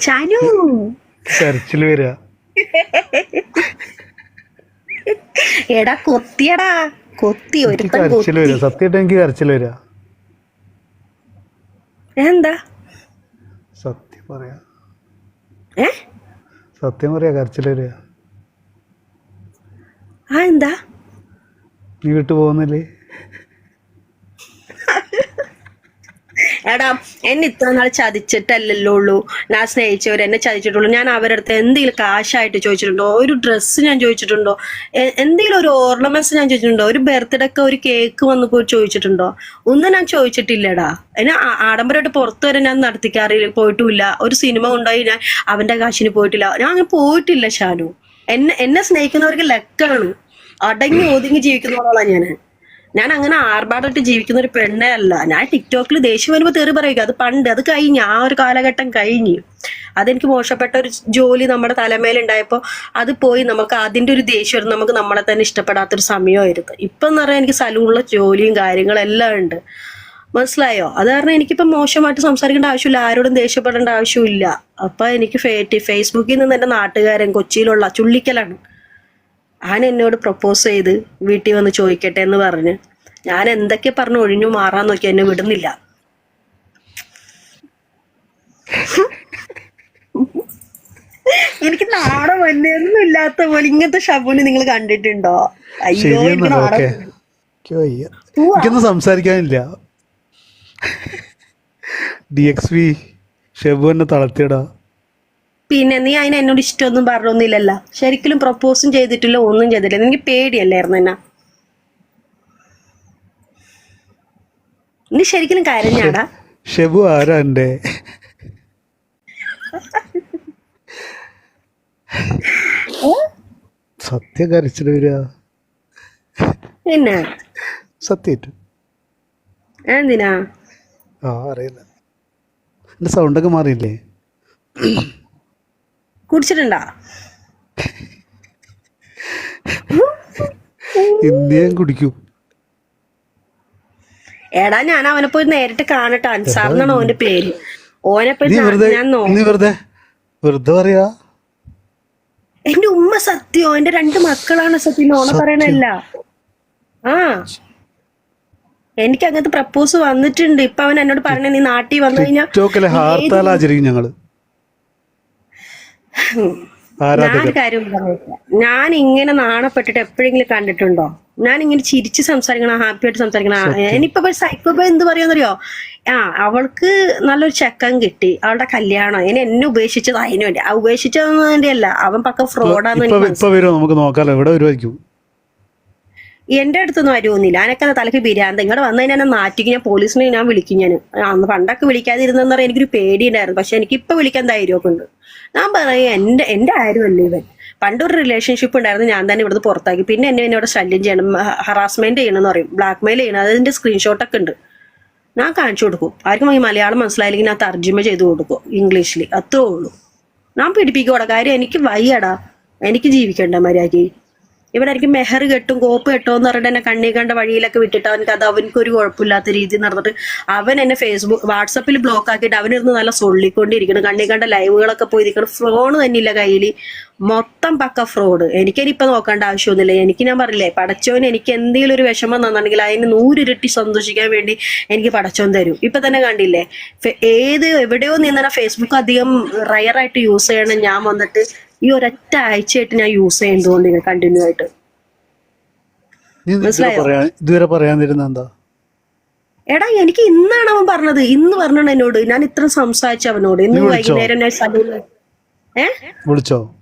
ചാനു. കരച്ചിൽ വരിക എടാ കൊത്തിയടാ. കൊത്തി ഒരുത്തൻ കരച്ചിൽ വരിക സത്യമായിട്ട് എനിക്ക് കരച്ചിൽ വരിക എന്താ സത്യം പറയാ. ഏ? സത്യം പറയാ കരച്ചിൽ വരിക ആ എന്താ? നീ വിട്ടു പോകുന്നില്ലേ? എടാ എന്നെ ഇത്ര നാൾ ചതിച്ചിട്ടല്ലല്ലോ ഉള്ളൂ ഞാൻ സ്നേഹിച്ചവർ എന്നെ ചതിച്ചിട്ടുള്ളൂ. ഞാൻ അവരുടെ അടുത്ത് എന്തെങ്കിലും കാശായിട്ട് ചോദിച്ചിട്ടുണ്ടോ? ഒരു ഡ്രസ്സ് ഞാൻ ചോദിച്ചിട്ടുണ്ടോ? എന്തെങ്കിലും ഒരു ഓർണമെന്റ്സ് ഞാൻ ചോദിച്ചിട്ടുണ്ടോ? ഒരു ബർത്ത്ഡേ ഒക്കെ ഒരു കേക്ക് വന്ന് പോയി ചോദിച്ചിട്ടുണ്ടോ? ഒന്നും ഞാൻ ചോദിച്ചിട്ടില്ലടാ. എന്നെ ആഡംബരമായിട്ട് പുറത്ത് വരെ ഞാൻ നടത്തിക്കാറില്ല പോയിട്ടുമില്ല ഒരു സിനിമ ഉണ്ടായി ഞാൻ അവന്റെ കാശിന് പോയിട്ടില്ല. ഞാൻ അങ്ങനെ പോയിട്ടില്ല ഷാനു. എന്നെ എന്നെ സ്നേഹിക്കുന്നവർക്ക് ലക്കാണ്. അടങ്ങി ഒതുങ്ങി ജീവിക്കുന്ന ആളാണ് ഞാൻ ഞാൻ അങ്ങനെ ആർഭാടായിട്ട് ജീവിക്കുന്ന ഒരു പെണ്ണേ അല്ല. ഞാൻ ടിക്ടോക്കിൽ ദേഷ്യം വരുമ്പോൾ തെറി പറയുക അത് പണ്ട് അത് കഴിഞ്ഞ് ആ ഒരു കാലഘട്ടം കഴിഞ്ഞ്. അതെനിക്ക് മോശപ്പെട്ട ഒരു ജോലി നമ്മുടെ തലമേലുണ്ടായപ്പോൾ അത് പോയി നമുക്ക് അതിന്റെ ഒരു ദേഷ്യം നമുക്ക് നമ്മളെ തന്നെ ഇഷ്ടപ്പെടാത്തൊരു സമയമായിരുന്നു. ഇപ്പം എന്ന് പറഞ്ഞാൽ എനിക്ക് സലൂണിലെ ജോലിയും കാര്യങ്ങളും എല്ലാം ഉണ്ട്. മനസ്സിലായോ? അത് കാരണം എനിക്കിപ്പം മോശമായിട്ട് സംസാരിക്കേണ്ട ആവശ്യമില്ല ആരോടും ദേഷ്യപ്പെടേണ്ട ആവശ്യമില്ല. അപ്പം എനിക്ക് ഫേ- ഫേസ്ബുക്കിൽ നിന്ന് എന്റെ നാട്ടുകാരൻ കൊച്ചിയിലുള്ള ചുള്ളിക്കലാണ്. അവൻ എന്നോട് പ്രപ്പോസ് ചെയ്ത് വീട്ടിൽ വന്ന് ചോദിക്കട്ടെ എന്ന് പറഞ്ഞ് ഞാൻ എന്തൊക്കെ പറഞ്ഞു ഒഴിഞ്ഞു മാറാൻ നോക്കി എന്നെ വിടുന്നില്ല. എനിക്ക് നാണം വന്നൊന്നും ഇല്ലാത്ത പോലെ ഇങ്ങനത്തെ ഷബുന് നിങ്ങൾ കണ്ടിട്ടുണ്ടോ? അയ്യോ എനിക്കൊന്നും സംസാരിക്കാനില്ല. ഡി എക്സ് വി ഷെബു എന്നെ തളർത്തിയടാ. പിന്നെ നീ അതിന് എന്നോട് ഇഷ്ടമൊന്നും പറഞ്ഞൊന്നുമില്ലല്ലോ. ശരിക്കും പ്രപ്പോസും ചെയ്തിട്ടില്ല ഒന്നും ചെയ്തിട്ടില്ല. എനിക്ക് പേടിയല്ലായിരുന്നു എന്നാ? നീ ശരിക്കും കരഞ്ഞാടാ? ഷെബു ആരാ എന്റെ? സത്യം കരച്ചിട്ട് വരിക പിന്നെ സത്യമായിട്ട് എന്തിനാ ആ അറിയില്ല. എന്റെ സൗണ്ടൊക്കെ മാറിയില്ലേ? കുടിച്ചിട്ടുണ്ടാ? ഇന്ത്യയും കുടിക്കും. എടാ ഞാൻ അവനെ പോയി നേരിട്ട് കാണട്ടെ. അൻസാർ എന്നാണ് ഓന്റെ പേര്. ഓനെ പോയി ഞാൻ- വെറുതെ ഞാൻ വെറുതെ പറയാ? എന്റെ ഉമ്മ സത്യോ. എന്റെ രണ്ട് മക്കളാണ് സത്യം. ഓണ പറയണല്ല ആ. എനിക്ക് അങ്ങനത്തെ പ്രപ്പോസ് വന്നിട്ടുണ്ട്. ഇപ്പൊ അവൻ എന്നോട് പറഞ്ഞ നീ നാട്ടിൽ വന്നു കഴിഞ്ഞാൽ ഞങ്ങൾ. ഞാൻ ഇങ്ങനെ നാണപ്പെട്ടിട്ട് എപ്പോഴെങ്കിലും കണ്ടിട്ടുണ്ടോ? ഞാൻ ഇങ്ങനെ ചിരിച്ച് സംസാരിക്കണം ഹാപ്പി ആയിട്ട് സംസാരിക്കണം ഇനിയിപ്പോ സൈക്കോബ എന്ത് പറയാന്നറിയോ? ആ അവൾക്ക് നല്ലൊരു ചെക്കൻ കിട്ടി. അവളുടെ കല്യാണം. ഇനി എന്നെ ഉപേക്ഷിച്ചത് അതിനു വേണ്ടി ആ ഉപേക്ഷിച്ചതെന്ന് വേണ്ടിയല്ല അവൻ പക്ക ഫ്രോഡാന്ന് നമുക്ക് നോക്കാലോ. എവിടെ വരുമായിരിക്കും എന്റെ അടുത്തൊന്നും വരുമൊന്നുമില്ല അനക്കെ തലക്ക് ബിരാന്ത ഇങ്ങോട്ട് വന്നു കഴിഞ്ഞാൽ നാട്ടിക്ക് ഞാൻ പോലീസിനെ ഞാൻ വിളിക്കും ഞാൻ അന്ന് പണ്ടൊക്കെ വിളിക്കാതിരുന്നെന്ന് പറയാൻ എനിക്കൊരു പേടിയുണ്ടായിരുന്നു. പക്ഷെ എനിക്ക് ഇപ്പൊ വിളിക്കാൻ ധൈര്യമൊക്കെ ഉണ്ട് ഞാൻ പറയും എന്റെ എന്റെ ആരുമല്ല ഇവൻ. പണ്ടൊരു റിലേഷൻഷിപ്പ് ഉണ്ടായിരുന്നു. ഞാൻ തന്നെ ഇവിടുന്ന് പുറത്താക്കി. പിന്നെ എന്നെ എന്നോട് ശല്യം ചെയ്യണം. ഹറാസ്മെന്റ് ചെയ്യണമെന്ന് പറയും. ബ്ലാക്ക് മെയിൽ ചെയ്യണം. അതിന്റെ സ്ക്രീൻഷോട്ടൊക്കെ ഉണ്ട്. ഞാൻ കാണിച്ചു കൊടുക്കും. ആർക്കും ഈ മലയാളം മനസ്സിലായില്ലെങ്കിൽ ഞാൻ തർജിമ ചെയ്ത് കൊടുക്കും ഇംഗ്ലീഷിൽ അത്രേ ഉള്ളൂ. ഞാൻ പിടിപ്പിക്കൂടാ കാര്യം എനിക്ക് വയ്യടാ. എനിക്ക് ജീവിക്കണ്ട മര്യാദയ്ക്ക്. ഇവിടെ എനിക്ക് മെഹർ കെട്ടും കോപ്പ് കെട്ടോ എന്ന് പറഞ്ഞിട്ട് എന്നെ കണ്ണി കണ്ട വഴിയിലൊക്കെ വിട്ടിട്ട് അവനക്ക് അത് അവനക്ക് ഒരു കുഴപ്പമില്ലാത്ത രീതി നടന്നിട്ട് അവൻ എന്നെ ഫേസ്ബുക്ക് വാട്സപ്പിൽ ബ്ലോക്ക് ആക്കിയിട്ട് അവനിരുന്ന് നല്ല സൊള്ളിക്കൊണ്ടിരിക്കണം കണ്ണി കണ്ട ലൈവുകളൊക്കെ പോയിരിക്കണം ഫോൺ ഇല്ല കയ്യിൽ മൊത്തം പക്ക ഫ്രോഡ് എനിക്കിനിയിപ്പൊ നോക്കേണ്ട ആവശ്യമൊന്നുമില്ല. എനിക്ക് ഞാൻ പറഞ്ഞില്ലേ പടച്ചോന് എനിക്ക് എന്തെങ്കിലും ഒരു വിഷമം തന്നിട്ടുണ്ടെങ്കിൽ അതിന് നൂറിരട്ടി സന്തോഷിക്കാൻ വേണ്ടി എനിക്ക് പടച്ചോൻ തരും. ഇപ്പൊ തന്നെ കണ്ടില്ലേ ഏത് എവിടെയോ നിന്നാ ഫേസ്ബുക്ക് അധികം റയറായിട്ട് യൂസ് ചെയ്യണം ഞാൻ വന്നിട്ട് ഈ ഒരൊറ്റ ആഴ്ചയായിട്ട് ഞാൻ യൂസ് ചെയ്യുന്നതുകൊണ്ട് ഇങ്ങനെ കണ്ടിന്യൂ ആയിട്ട്. ഇതുവരെ എന്താ? എടാ എനിക്ക് ഇന്നാണ് അവൻ പറഞ്ഞത്. ഇന്ന് പറഞ്ഞാണ് എന്നോട്. ഞാൻ ഇത്ര സംസാരിച്ചു അവനോട്. ഇന്ന്? വൈകുന്നേരം ഞാൻ സലൂണിൽ ഏ? വിളിച്ചോ?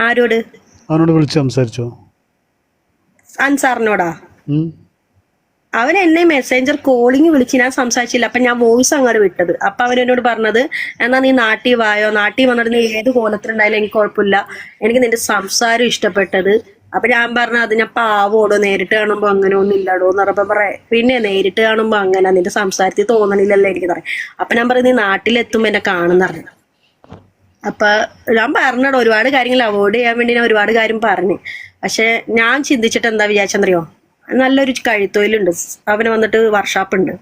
ആരോട്? അവനോട് വിളിച്ചു സംസാരിച്ചോ? അൻസാറിനോടാ. അവൻ എന്നെ മെസ്സേഞ്ചർ കോളിങ് വിളിച്ച് ഞാൻ സംസാരിച്ചില്ല. അപ്പൊ ഞാൻ വോയിസ് അങ്ങോട്ട് വിട്ടത്. അപ്പൊ അവൻ എന്നോട് പറഞ്ഞത് എന്നാ നീ നാട്ടിൽ വായോ? നാട്ടിൽ വന്നിട്ട് നീ ഏത് കോലത്തിലുണ്ടായാലും എനിക്ക് കുഴപ്പമില്ല. എനിക്ക് നിന്റെ സംസാരം ഇഷ്ടപ്പെട്ടത്. അപ്പൊ ഞാൻ പറഞ്ഞ അത് ഞാൻ പാവോടോ? നേരിട്ട് കാണുമ്പോ അങ്ങനെ ഒന്നും ഇല്ലടോ? എന്ന് പറഞ്ഞപ്പോ പറയാ പിന്നെ നേരിട്ട് കാണുമ്പോ അങ്ങനെ നിന്റെ സംസാരത്തിൽ തോന്നണില്ലല്ലോ എനിക്ക് പറയാം. അപ്പൊ ഞാൻ പറഞ്ഞു നീ നാട്ടിലെത്തുമ്പോ എന്നെ കാണുന്ന പറഞ്ഞു. അപ്പൊ ഞാൻ പറഞ്ഞടോ ഒരുപാട് കാര്യങ്ങൾ അവോയ്ഡ് ചെയ്യാൻ വേണ്ടി ഞാൻ ഒരുപാട് കാര്യം പറഞ്ഞു. പക്ഷെ ഞാൻ ചിന്തിച്ചിട്ട് എന്താ വിചാരിച്ചെന്നറിയോ? നല്ലൊരു കഴുത്തൊയിലുണ്ട്. അവന് വന്നിട്ട് വർഷാപ്പ് ഉണ്ട്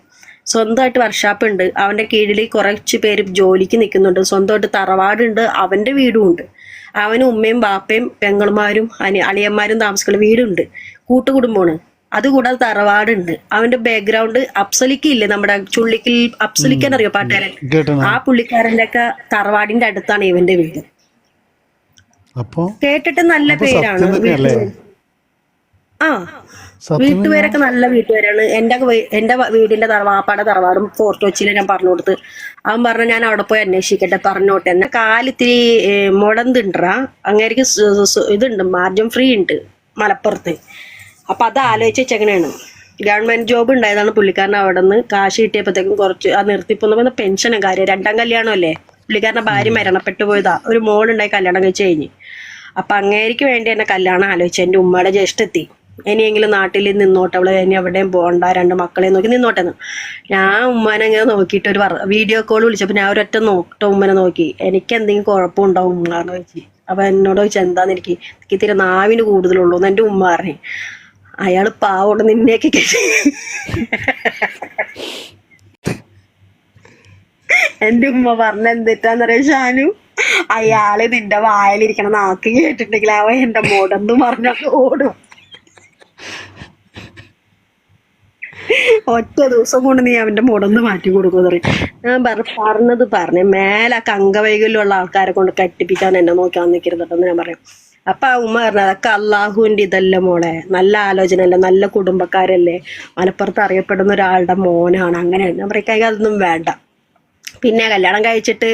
സ്വന്തമായിട്ട് വർഷാപ്പ് ഉണ്ട് അവന്റെ കീഴിൽ കുറച്ച് പേര് ജോലിക്ക് നിൽക്കുന്നുണ്ട്. സ്വന്തമായിട്ട് തറവാടുണ്ട്. അവന്റെ വീടും ഉണ്ട് അവന് ഉമ്മയും ബാപ്പയും പെങ്ങളുമാരും അനി അളിയന്മാരും താമസിക്കുന്ന വീടുണ്ട്. കൂട്ടുകുടുംബമാണ്. അതുകൂടാതെ തറവാടുണ്ട്. അവന്റെ ബാക്ക്ഗ്രൗണ്ട് അപ്സലിക്ക് ഇല്ലേ? നമ്മുടെ ചുള്ളിക്കിൽ അപ്സലിക്കാൻ അറിയോ പാട്ടുകാരൻ? ആ പുള്ളിക്കാരന്റെ ഒക്കെ തറവാടിന്റെ അടുത്താണ് ഇവന്റെ വീട്. കേട്ടിട്ട് നല്ല പേരാണ്. ആ. വീട്ടുപേരൊക്കെ നല്ല വീട്ടുപേരാണ്. എന്റെ എന്റെ വീടിന്റെ തറവാപ്പാടെ തറവാടും ഫോർട്ട് കൊച്ചിയിൽ ഞാൻ പറഞ്ഞു കൊടുത്ത്. അവൻ പറഞ്ഞു ഞാൻ അവിടെ പോയി അന്വേഷിക്കട്ടെ പറഞ്ഞോട്ടെ. എന്നാ കാലിത്തിരി മുടന്തുണ്ടാ അങ്ങേക്ക് ഇതുണ്ട് മാർജം ഫ്രീ ഉണ്ട് മലപ്പുറത്ത്. അപ്പൊ അത് ആലോചിച്ച് വെച്ചെങ്ങനെയാണ് ഗവൺമെന്റ് ജോബ് ഉണ്ടായതാണ് പുള്ളിക്കാരൻ അവിടെ നിന്ന് കാശ് കിട്ടിയപ്പോഴത്തേക്കും കുറച്ച് ആ നിർത്തിപ്പോന്ന് പെൻഷനും കാര്യം രണ്ടാം കല്യാണം അല്ലേ? പുള്ളിക്കാരന്റെ ഭാര്യ മരണപ്പെട്ടു പോയതാ. ഒരു മോളുണ്ടായി കല്യാണം കഴിച്ച് കഴിഞ്ഞ്. അപ്പൊ അങ്ങേരിക്ക് വേണ്ടി എന്നെ കല്യാണം ആലോചിച്ചു എന്റെ ഉമ്മയുടെ ജ്യേഷ്ഠത്തി. ഇനിയെങ്കിലും നാട്ടിൽ നിന്നോട്ടെ അവളെ ഇനി എവിടെയും പോകണ്ട രണ്ട് മക്കളെ നോക്കി നിന്നോട്ടെ. ഞാൻ ഉമ്മനെ ഇങ്ങനെ നോക്കിയിട്ട് ഒരു വീഡിയോ കോൾ വിളിച്ചപ്പോ ഞാൻ ഒരൊറ്റ നോക്കട്ടെ ഉമ്മനെ നോക്കി. എനിക്ക് എന്തെങ്കിലും കുഴപ്പമുണ്ടോ ഉമ്മാന്ന് ചോദിച്ചു. അപ്പൊ എന്നോട് ചോദിച്ചു എന്താന്ന് എനിക്ക്? എനിക്ക് ഇത്തിരി നാവിന് കൂടുതലുള്ളൂ. എന്ന് എന്റെ ഉമ്മ പറഞ്ഞു. അയാൾ പാവോട് നിന്നെയൊക്കെ കെട്ടി. എന്റെ ഉമ്മ പറഞ്ഞ എന്തിട്ടാന്നറിയ ഷാനു? അയാൾ നിന്റെ വായിലിരിക്കണ നാക്ക് കേട്ടിട്ടുണ്ടെങ്കിൽ അവ എന്റെ മോടെന്ന് പറഞ്ഞ ഓടും. ഒറ്റ ദിവസം കൊണ്ട് നീ അവന്റെ മുടന്ന് മാറ്റി കൊടുക്കുന്നറി ഞാൻ പറ പറഞ്ഞത് പറഞ്ഞു മേലെ കങ്കവൈകല്യമുള്ള ആൾക്കാരെ കൊണ്ട് കട്ടിപ്പിക്കാൻ എന്നെ നോക്കാൻ നിൽക്കരുതെന്ന് ഞാൻ പറയും. അപ്പൊ ആ ഉമ്മ പറഞ്ഞത് അതൊക്കെ അള്ളാഹുവിന്റെ ഇതല്ല മോളെ? നല്ല ആലോചനയല്ലേ? നല്ല കുടുംബക്കാരല്ലേ? മലപ്പുറത്ത് അറിയപ്പെടുന്ന ഒരാളുടെ മോനാണ്. അങ്ങനെയാണ്. ഞാൻ പറയും അതൊന്നും വേണ്ട. പിന്നെ കല്യാണം കഴിച്ചിട്ട്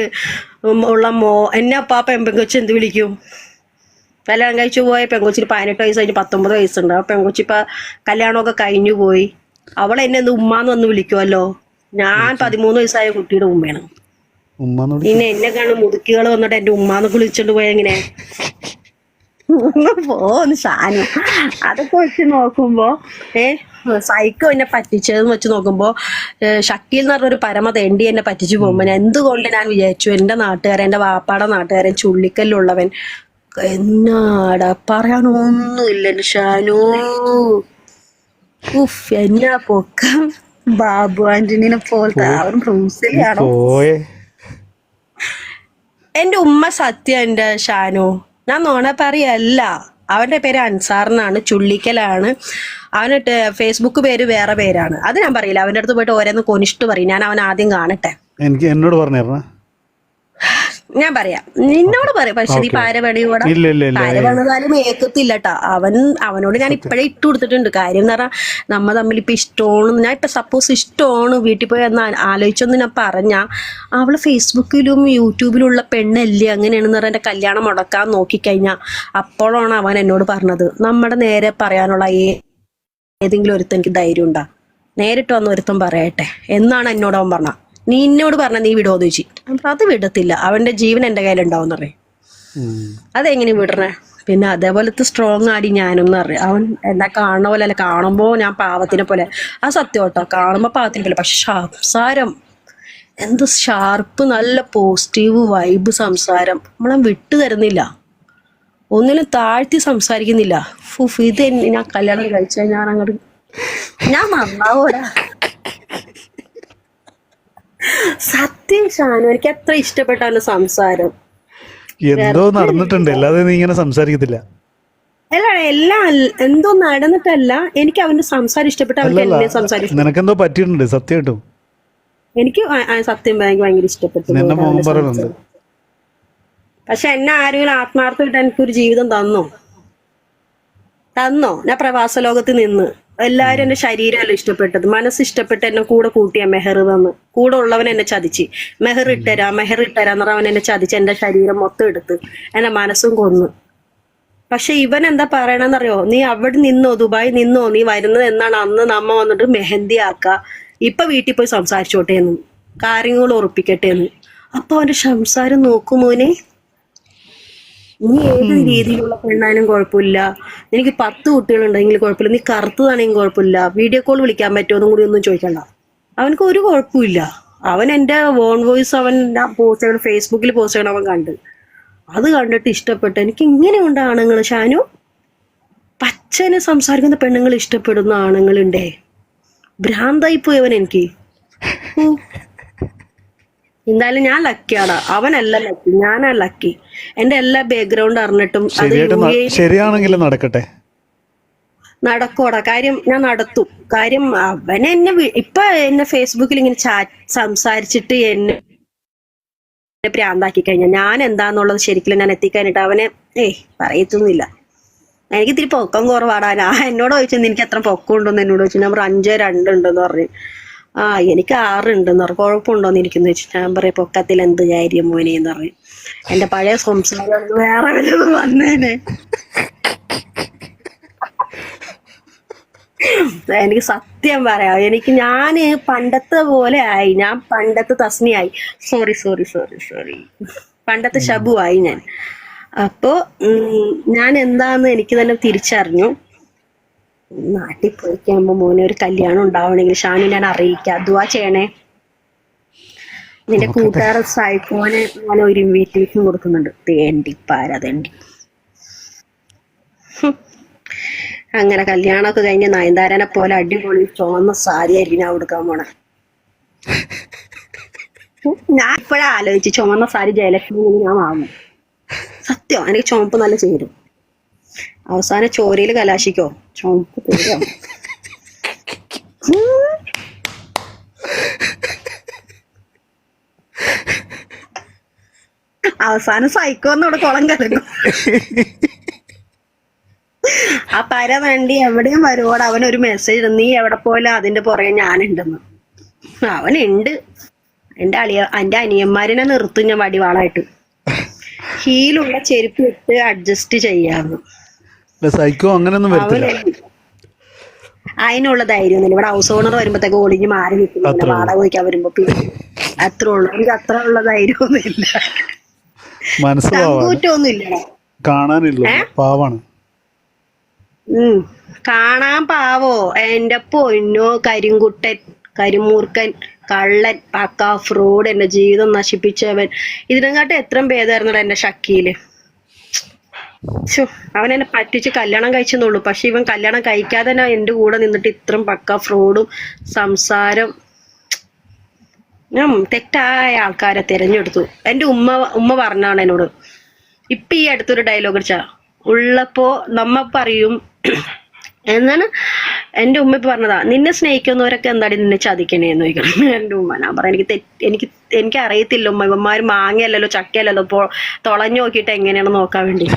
ഉള്ള മോ എന്നെ അപ്പാപ്പ പെങ്കൊച്ച് എന്ത് വിളിക്കും? കല്യാണം കഴിച്ചു പോയ പെങ്കൊച്ചിന് പതിനെട്ട് വയസ്സ് കഴിഞ്ഞ് പത്തൊമ്പത് വയസ്സുണ്ട്. ആ പെങ്കൊച്ചിപ്പോൾ കല്യാണമൊക്കെ കഴിഞ്ഞു പോയി. അവൾ എന്നെ എന്ത് ഉമ്മാന്ന് വന്ന് വിളിക്കുമല്ലോ ഞാൻ പതിമൂന്ന് വയസ്സായ കുട്ടിയുടെ ഉമ്മയാണ്. പിന്നെ എന്നെ കാണും മുതുക്കികൾ വന്നിട്ട് എന്റെ ഉമ്മാന്ന് വിളിച്ചോണ്ട് പോയ എങ്ങനെ പോന്ന് ഷാനു അതൊക്കെ വെച്ച് നോക്കുമ്പോ ഏ? സൈക്കോ എന്നെ പറ്റിച്ചതെന്ന് വെച്ച് നോക്കുമ്പോ ഷക്കിൽ എന്ന് പറഞ്ഞൊരു പരമ തെണ്ടി എന്നെ പറ്റിച്ചു പോകുമ്പോ ഞാൻ എന്തുകൊണ്ട് ഞാൻ വിചാരിച്ചു എന്റെ നാട്ടുകാരൻ എന്റെ വാപ്പാടെ നാട്ടുകാരൻ ചുള്ളിക്കല്ലുള്ളവൻ എന്നാടാ പറയാനൊന്നുമില്ല ഷാനു ഉഫ് എന്നാ പൊക്കം. ബാബു ആന്റണിനെ പോലത്തെ ബ്രൂസിലാണോ പോയേ. എന്റെ ഉമ്മ സത്യ എന്റെ ഷാനു. ഞാൻ നോണ പറയല്ല. അവന്റെ പേര് അൻസാറിനാണ് ചുള്ളിക്കലാണ്. അവന് ഫേസ്ബുക്ക് പേര് വേറെ പേരാണ്. അത് ഞാൻ പറയില്ല. അവന്റെ അടുത്ത് പോയിട്ട് ഓരോന്ന് കൊനിഷ്ട് പറയും. ഞാൻ അവൻ ആദ്യം കാണട്ടെ. എനിക്ക് എന്നോട് പറഞ്ഞേരണ. ഞാൻ പറയാം. നിന്നോട് പറയാം. പക്ഷെ ഈ പാരപണി കൂടെ ഇല്ല ഇല്ല പാരപണിതാലും ഏക്കത്തില്ലട്ടാ അവൻ അവനോട് ഞാൻ ഇപ്പോഴേ ഇട്ട് കൊടുത്തിട്ടുണ്ട്. കാര്യം എന്ന് പറഞ്ഞാൽ നമ്മ തമ്മിൽ ഇപ്പൊ ഇഷ്ടമാണ്. ഞാൻ ഇപ്പൊ സപ്പോസ് ഇഷ്ടമാണ് വീട്ടിൽ പോയി എന്ന് ആലോചിച്ചൊന്ന് ഞാൻ പറഞ്ഞ അവൾ ഫേസ്ബുക്കിലും യൂട്യൂബിലുള്ള പെണ്ണല്ലേ അങ്ങനെയാണെന്ന് പറഞ്ഞാൽ എന്റെ കല്യാണം മുടക്കാൻ നോക്കിക്കഴിഞ്ഞാ അപ്പോഴാണ് അവൻ എന്നോട് പറഞ്ഞത്. നമ്മുടെ നേരെ പറയാനുള്ള ഈ ഏതെങ്കിലും ഒരുത്തൻ എനിക്ക് ധൈര്യം ഉണ്ടാ നേരിട്ട് വന്ന് ഒരുത്തൻ പറയട്ടെ. എന്നാണ് എന്നോട് അവൻ പറഞ്ഞ. നീ എന്നോട് പറഞ്ഞ നീ വിടുമോന്ന് ചോദിച്ചു. അത് വിടത്തില്ല. അവന്റെ ജീവൻ എന്റെ കയ്യിലുണ്ടാവും പറയും. അതെങ്ങനെ വിടണേ? പിന്നെ അതേപോലത്തെ സ്ട്രോങ് ആടി ഞാനൊന്നും അറിയാം അവൻ എന്നെ കാണുന്ന പോലെ അല്ല കാണുമ്പോ ഞാൻ പാവത്തിനെ പോലെ. ആ സത്യം കേട്ടോ. കാണുമ്പോ പാവത്തിനെ പോലെ. പക്ഷെ സംസാരം എന്ത് ഷാർപ്പ് നല്ല പോസിറ്റീവ് വൈബ് സംസാരം. നമ്മളെ വിട്ടു തരുന്നില്ല. ഒന്നിനും താഴ്ത്തി സംസാരിക്കുന്നില്ല. ഫുഫ് ഇത് ഞാൻ കല്യാണം കഴിച്ചാൽ ഞാൻ അങ്ങോട്ട് ഞാൻ നന്നാവൂടാ. സത്യം ഷാനു എനിക്ക് എത്ര ഇഷ്ടപ്പെട്ടാലും സംസാരം. എന്തോ നടന്നിട്ടുണ്ട് അല്ലാതെ നീ ഇങ്ങനെ സംസാരിക്കത്തില്ല. അല്ല എല്ലാം എന്തോ നടന്നിട്ടല്ല. എനിക്ക് അവന്റെ സംസാരം ഇഷ്ടപ്പെട്ട എന്നെ നിനക്കെന്തോ പറ്റിയിട്ടുണ്ട് സത്യമായിട്ടും. എനിക്ക് സത്യം എനിക്ക് ഭയങ്കര ഇഷ്ടപ്പെട്ടു. പക്ഷെ എന്നെ ആരെങ്കിലും ആത്മാർത്ഥമായിട്ട് എനിക്കൊരു ജീവിതം തന്നോ? തന്നോ? ഞാൻ പ്രവാസ ലോകത്ത് നിന്ന്. എല്ലാരും എന്റെ ശരീരമല്ല ഇഷ്ടപ്പെട്ടത്? മനസ്സ് ഇഷ്ടപ്പെട്ട് എന്നെ കൂടെ കൂട്ടിയ മെഹർ തന്ന് കൂടെ ഉള്ളവൻ എന്നെ ചതിച്ച്. മെഹർ ഇട്ടരാ മെഹർ ഇട്ടരാ എന്ന് പറഞ്ഞ അവൻ എന്നെ ചതിച്ച് എന്റെ ശരീരം മൊത്തം എടുത്ത് എന്റെ മനസ്സും കൊന്നു. പക്ഷെ ഇവൻ എന്താ പറയണെന്നറിയോ നീ അവിടെ നിന്നോ ദുബായ് നിന്നോ നീ വരുന്നത് എന്നാണ് അന്ന് നമ്മ വന്നിട്ട് മെഹന്തി ആക്ക. ഇപ്പൊ വീട്ടിൽ പോയി സംസാരിച്ചോട്ടെ കാര്യങ്ങൾ ഉറപ്പിക്കട്ടെ എന്ന്. അപ്പൊ അവന്റെ സംസാരം നോക്കുമോനെ നീ ഏത് രീതിയിലുള്ള പെണ്ണാനും കുഴപ്പമില്ല. എനിക്ക് പത്ത് കുട്ടികളുണ്ടെങ്കിൽ കുഴപ്പമില്ല. നീ കറുത്തതാണെങ്കിൽ കുഴപ്പമില്ല. വീഡിയോ കോൾ വിളിക്കാൻ പറ്റുമോ എന്നും കൂടി ഒന്നും ചോദിക്കണ്ട. അവനക്ക് ഒരു കുഴപ്പമില്ല. അവൻ എന്റെ വോൺ വോയിസ് അവൻ പോസ്റ്റ് ചെയ്യണം ഫേസ്ബുക്കിൽ പോസ്റ്റ് ചെയ്യണം അവൻ കണ്ട്. അത് കണ്ടിട്ട് ഇഷ്ടപ്പെട്ടു എനിക്ക് ഇങ്ങനെയുണ്ട് ആണുങ്ങൾ. ഷാനു പച്ചനെ സംസാരിക്കുന്ന പെണ്ണുങ്ങൾ ഇഷ്ടപ്പെടുന്ന ആണുങ്ങളുണ്ടേ. ഭ്രാന്തായി പോയവൻ എനിക്ക്. എന്തായാലും ഞാൻ ലക്കിയാണ് അവനല്ല ലക്കി ഞാനാ ലക്കി എന്റെ എല്ലാ ബാക്ക്ഗ്രൗണ്ട് അറിഞ്ഞിട്ടും ശരിയാണെങ്കിലും ശരിയാണെങ്കിൽ നടക്കട്ടെ. നടക്കോടാ കാര്യം ഞാൻ നടത്തും. കാര്യം അവൻ എന്നെ ഇപ്പൊ എന്നെ ഫേസ്ബുക്കിൽ ഇങ്ങനെ ചാറ്റ് സംസാരിച്ചിട്ട് എന്നെ പ്രാന്താക്കി കഴിഞ്ഞാൽ ഞാൻ എന്താന്നുള്ളത് ശരിക്കും ഞാൻ എത്തിക്കാനായിട്ട് അവനെ ഏയ് പറയത്തൊന്നുമില്ല. എനിക്ക് ഇത്തിരി പൊക്കം കുറവാടാ. ഞാൻ എന്നോട് ചോദിച്ചെന്ന് എനിക്ക് എത്ര പൊക്കം ഉണ്ടെന്ന്? എന്നോട് ചോദിച്ചു. ഞാൻ അഞ്ചോ അഞ്ച് രണ്ടുണ്ടെന്ന് പറഞ്ഞു. ആ എനിക്ക് ആറുണ്ടെന്ന് പറഞ്ഞു കുഴപ്പമുണ്ടോന്ന് ഇരിക്കുന്നു വെച്ചിട്ട് ഞാൻ പറയാം പൊക്കത്തിൽ എന്ത് കാര്യം മോനെ എന്ന് പറഞ്ഞു എന്റെ പഴയ സംസാരം വേറെ വല്ലതും വന്നേനെ. എനിക്ക് സത്യം പറയാം. എനിക്ക് ഞാൻ പണ്ടത്തെ പോലെ ആയി. ഞാൻ പണ്ടത്തെ തസ്മിയായി. Sorry sorry sorry sorry. പണ്ടത്തെ ഷബു ആയി ഞാൻ. അപ്പോ ഞാൻ എന്താന്ന് എനിക്ക് തന്നെ തിരിച്ചറിഞ്ഞു. നാട്ടിൽ പോയി മോനെ ഒരു കല്യാണം ഉണ്ടാവണമെങ്കിൽ ഷാനു ഞാൻ അറിയിക്കാം. അതുവാ ചെയ്യണേ. നിന്റെ കൂട്ടുകാരൻ സായിപ്പോനെ മോനെ ഒരു ഇൻവിറ്റേഷൻ കൊടുക്കുന്നുണ്ട്. തേണ്ടി പാരതേണ്ടി അങ്ങനെ കല്യാണമൊക്കെ കഴിഞ്ഞ് നയൻതാരനെ പോലെ അടിപൊളി ചുവന്ന സാരി ആയിരിക്കും ഞാൻ കൊടുക്കാൻ പോണ. ഞാൻ ഇപ്പോഴാ ആലോചിച്ച് ചുവന്ന സാരി ജയലക്ഷ്മി ഞാൻ വാങ്ങും. സത്യം എനിക്ക് ചുവപ്പ് നല്ല ചേരും. അവസാനം ചോരയിൽ കലാശിക്കോ? അവസാനം അവസാനം സൈക്കോന്നോട് കുളം കലക്കും ആ പര വേണ്ടി എവിടെയും വരുവോട് അവൻ ഒരു മെസ്സേജ് നീ എവിടെ പോയാലും അതിന്റെ പുറകെ ഞാനുണ്ടെന്ന്. അവനുണ്ട്. എന്റെ അളിയ എന്റെ അനിയന്മാരിനെ നിർത്തും ഞാൻ വടിവാളായിട്ട്. ഹീലുള്ള ചെരുപ്പ് ഇട്ട് അഡ്ജസ്റ്റ് ചെയ്യാന്ന്. അല്ല സൈക്കോ അങ്ങനെയൊന്നും വരത്തില്ല. അതിനുള്ള ധൈര്യം ഇവിടെ ഹൗസ് ഓണർ വരുമ്പത്തേക്ക് ഒളിഞ്ഞ് മാറി ഉള്ളൂ. വാടക വയ്ക്കാൻ വരുമ്പോ പിന്നെ അത്രേ ഉള്ളൂ. എനിക്ക് അത്ര ഉള്ള ധൈര്യമൊന്നുമില്ല മനസ്സ് കാണാനില്ല. പാവാണ്. കാണാൻ പാവോ? എന്റെ പൊന്നോ കരിങ്കുട്ടൻ കരിമൂർക്കൻ കള്ളൻ പക്ക ഫ്രോഡ് എന്റെ ജീവിതം നശിപ്പിച്ചവൻ. ഇതിനെക്കാട്ടും എത്ര ഭേദമായിരുന്നടാ എന്റെ ഷക്കീൽ? അവൻ എന്നെ പറ്റിച്ച് കല്യാണം കഴിച്ചെന്നുള്ളൂ പക്ഷെ ഇവൻ കല്യാണം കഴിക്കാതെ തന്നെ എന്റെ കൂടെ നിന്നിട്ട് ഇത്രയും പക്ക ഫ്രോഡും സംസാരം ഞാൻ തെറ്റായ ആൾക്കാരെ തിരഞ്ഞെടുത്തു. എന്റെ ഉമ്മ ഉമ്മ പറഞ്ഞാണ് എന്നോട്. ഇപ്പൊ ഈ അടുത്തൊരു ഡയലോഗ് അടിച്ചാ ഉള്ളപ്പോ നമ്മ പറയും എന്നാണ് എന്റെ ഉമ്മ ഇപ്പൊ പറഞ്ഞതാ നിന്നെ സ്നേഹിക്കുന്നവരൊക്കെ എന്താടി നിന്നെ ചതിക്കണേന്ന് ചോദിക്കണം. എന്റെ ഉമ്മ ഞാൻ പറയാം എനിക്ക് തെറ്റ് എനിക്ക് എനിക്ക് അറിയത്തില്ല ഉമ്മ ഇവന്മാർ മാങ്ങയല്ലല്ലോ ചക്കയല്ലല്ലോ ഇപ്പോൾ തുളഞ്ഞു നോക്കിയിട്ട് എങ്ങനെയാണ് നോക്കാൻ വേണ്ടി?